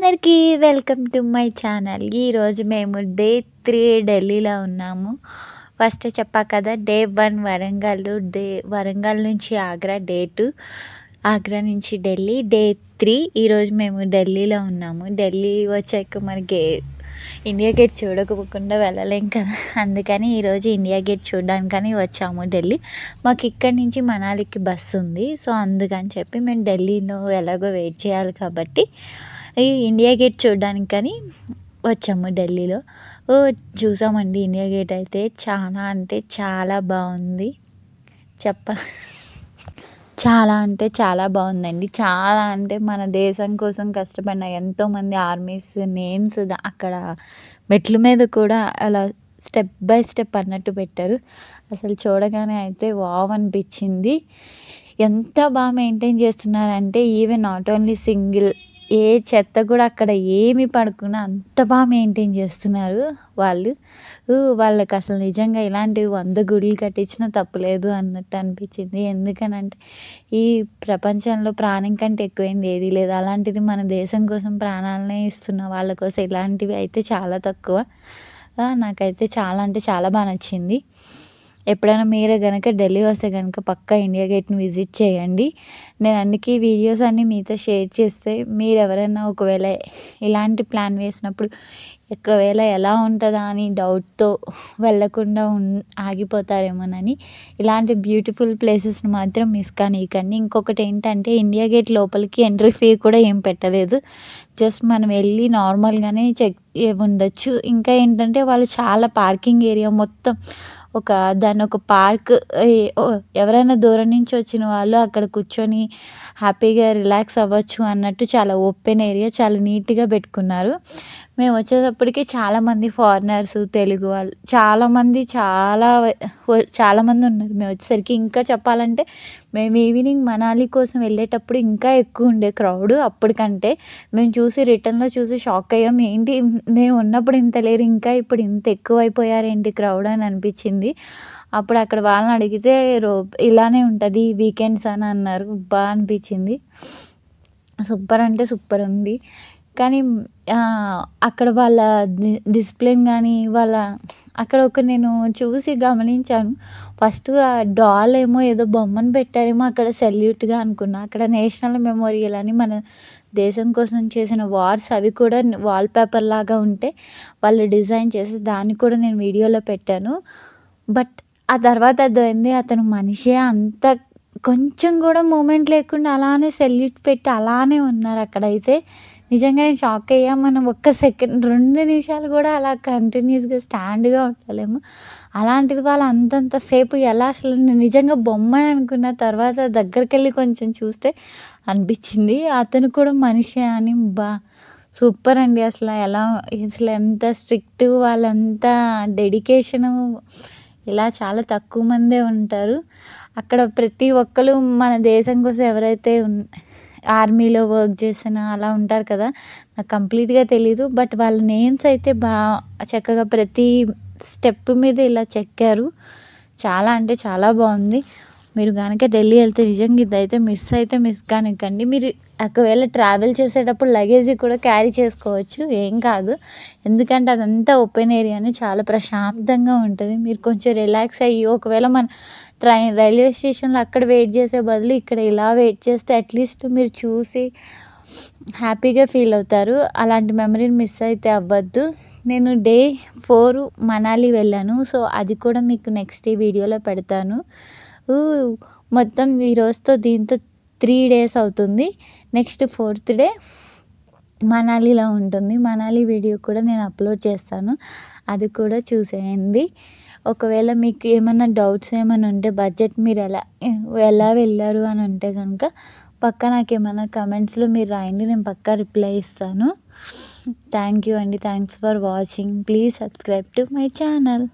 అందరికీ welcome to my channel. ఈరోజు మేము డే త్రీ ఢిల్లీలో ఉన్నాము. ఫస్ట్ చెప్పా కదా day one Warangal day Warangal నుంచి ఆగ్రా డే టూ ఆగ్రా నుంచి ఢిల్లీ డే త్రీ ఈరోజు మేము ఢిల్లీలో ఉన్నాము. ఢిల్లీ వచ్చాక మనకి ఇండియా గేట్ చూడకపోకుండా వెళ్ళలేం కదా. అందుకని ఈరోజు ఇండియా గేట్ చూడడానికని వచ్చాము ఢిల్లీ. మాకు ఇక్కడి నుంచి మనాలికి బస్సు ఉంది. సో అందుకని చెప్పి మేము ఢిల్లీలో ఎలాగో వెయిట్ చేయాలి కాబట్టి ఇండియా గేట్ చూడడానికి కానీ వచ్చాము ఢిల్లీలో. ఓ చూసామండి ఇండియా గేట్ అయితే. చాలా అంటే చాలా బాగుంది. చెప్ప చాలా అంటే చాలా బాగుందండి. చాలా అంటే మన దేశం కోసం కష్టపడిన ఎంతోమంది ఆర్మీస్ నేమ్స్ అక్కడ మెట్ల మీద కూడా అలా స్టెప్ బై స్టెప్ అన్నట్టు పెట్టారు. అసలు చూడగానే అయితే వావ్ అనిపించింది. ఎంత బాగా మెయింటైన్ చేస్తున్నారంటే even not only single a చెత్త కూడా అక్కడ ఏమి పడకుండా అంత బాగా మెయింటైన్ చేస్తున్నారు వాళ్ళు. వాళ్ళకి అసలు నిజంగా ఇలాంటి వంద గుడులు కట్టించినా తప్పులేదు అన్నట్టు అనిపించింది. ఎందుకనంటే ఈ ప్రపంచంలో ప్రాణం కంటే ఎక్కువైంది ఏది లేదు. అలాంటిది మన దేశం కోసం ప్రాణాలనే ఇస్తున్న వాళ్ళ కోసం ఇలాంటివి అయితే చాలా తక్కువ. నాకైతే చాలా అంటే చాలా బాగా నచ్చింది. ఎప్పుడైనా మీరే కనుక ఢిల్లీ వస్తే కనుక పక్కా ఇండియా గేట్ని విజిట్ చేయండి. నేను అందుకే ఈ వీడియోస్ అన్నీ మీతో షేర్ చేస్తే మీరు ఎవరైనా ఒకవేళ ఇలాంటి ప్లాన్ వేసినప్పుడు ఒకవేళ ఎలా ఉంటుందా అని డౌట్తో వెళ్ళకుండా ఉన్ ఆగిపోతారేమోనని ఇలాంటి బ్యూటిఫుల్ ప్లేసెస్ని మాత్రం మిస్ కానీయకండి. ఇంకొకటి ఏంటంటే ఇండియా గేట్ లోపలికి ఎంట్రీ ఫీ కూడా ఏం పెట్టలేదు. జస్ట్ మనం వెళ్ళి నార్మల్గానే చెక్ ఉండొచ్చు. ఇంకా ఏంటంటే వాళ్ళు చాలా పార్కింగ్ ఏరియా మొత్తం ఒక దాన్ని ఒక పార్క్ ఎవరైనా దూరం నుంచి వచ్చిన వాళ్ళు అక్కడ కూర్చొని హ్యాపీగా రిలాక్స్ అవ్వచ్చు అన్నట్టు చాలా ఓపెన్ ఏరియా చాలా నీట్గా పెట్టుకున్నారు. మేము వచ్చేటప్పటికి చాలామంది ఫారినర్స్ తెలుగు వాళ్ళు చాలామంది చాలా చాలామంది ఉన్నారు. మేము వచ్చేసరికి ఇంకా చెప్పాలంటే మేము ఈవినింగ్ మనాలి కోసం వెళ్ళేటప్పుడు ఇంకా ఎక్కువ ఉండే క్రౌడ్ అప్పటికంటే. మేము చూసి రిటర్న్లో చూసి షాక్ అయ్యాం. ఏంటి మేము ఉన్నప్పుడు ఇంత లేరు ఇంకా ఇప్పుడు ఇంత ఎక్కువ క్రౌడ్ అని అనిపించింది. అప్పుడు అక్కడ వాళ్ళని అడిగితే రో ఇలానే ఉంటుంది వీకెండ్స్ అని అన్నారు. బాగా అనిపించింది. సూపర్ అంటే సూపర్ ఉంది. కానీ అక్కడ వాళ్ళ డిసిప్లిన్ కానీ వాళ్ళ అక్కడ ఒక నేను చూసి గమనించాను. ఫస్ట్ ఆ డాల్ ఏమో ఏదో బొమ్మను పెట్టారేమో అక్కడ సెల్యూట్గా అనుకున్నా. అక్కడ నేషనల్ మెమోరియల్ అని మన దేశం కోసం చేసిన వార్స్ అవి కూడా వాల్ పేపర్ లాగా ఉంటే వాళ్ళు డిజైన్ చేసి దాన్ని కూడా నేను వీడియోలో పెట్టాను. బట్ ఆ తర్వాత అర్థమైంది అతను మనిషే అంత కొంచెం కూడా మూమెంట్ లేకుండా అలానే సెల్యూట్ పెట్టి అలానే ఉన్నారు అక్కడైతే. నిజంగా నేను షాక్ అయ్యా. మనం ఒక్క సెకండ్ రెండు నిమిషాలు కూడా అలా కంటిన్యూస్గా స్టాండ్గా ఉండలేము. అలాంటిది వాళ్ళు అంతంత సేపు ఎలా అసలు నిజంగా బొమ్మ అనుకున్న తర్వాత దగ్గరికి వెళ్ళి కొంచెం చూస్తే అనిపించింది. అతను కూడా మనిషే అని బా సూపర్ అండి అసలు. ఎలా అసలు ఎంత స్ట్రిక్ట్ వాళ్ళంతా డెడికేషను ఇలా చాలా తక్కువ మందే ఉంటారు. అక్కడ ప్రతి ఒక్కరు మన దేశం కోసం ఎవరైతే ఆర్మీలో వర్క్ చేసిన అలా ఉంటారు కదా. నాకు కంప్లీట్గా తెలీదు. బట్ వాళ్ళ నేమ్స్ అయితే బాగా చక్కగా ప్రతి స్టెప్ మీద ఇలా చెక్కారు. చాలా అంటే చాలా బాగుంది. మీరు కనుక ఢిల్లీ వెళ్తే నిజంగా ఇదైతే మిస్ అయితే మిస్ కానికండి మీరు ఒకవేళ ట్రావెల్ చేసేటప్పుడు లగేజ్ కూడా క్యారీ చేసుకోవచ్చు. ఏం కాదు. ఎందుకంటే అదంతా ఓపెన్ ఏరియానే చాలా ప్రశాంతంగా ఉంటుంది. మీరు కొంచెం రిలాక్స్ అయ్యి ఒకవేళ మన ట్రైన్ రైల్వే స్టేషన్లో అక్కడ వెయిట్ చేసే బదులు ఇక్కడ ఇలా వెయిట్ చేస్తే అట్లీస్ట్ మీరు చూసి హ్యాపీగా ఫీల్ అవుతారు. అలాంటి మెమరీని మిస్ అయితే అవ్వద్దు. నేను డే ఫోర్ మనాలి వెళ్ళాను. సో అది కూడా మీకు నెక్స్ట్ వీడియోలో పెడతాను. మొత్తం ఈరోజుతో దీంతో త్రీ డేస్ అవుతుంది. నెక్స్ట్ ఫోర్త్ డే మనాలిలో ఉంటుంది. మనాలి వీడియో కూడా నేను అప్లోడ్ చేస్తాను. అది కూడా చూసేయండి. ఒకవేళ మీకు ఏమైనా డౌట్స్ ఏమైనా ఉంటే బడ్జెట్ మీరు ఎలా ఎలా వెళ్ళారు అని అంటే కనుక పక్క నాకు ఏమైనా కమెంట్స్లో మీరు రాయండి నేను పక్కా రిప్లై ఇస్తాను. థ్యాంక్ యూ అండి. Thanks for watching please subscribe to my channel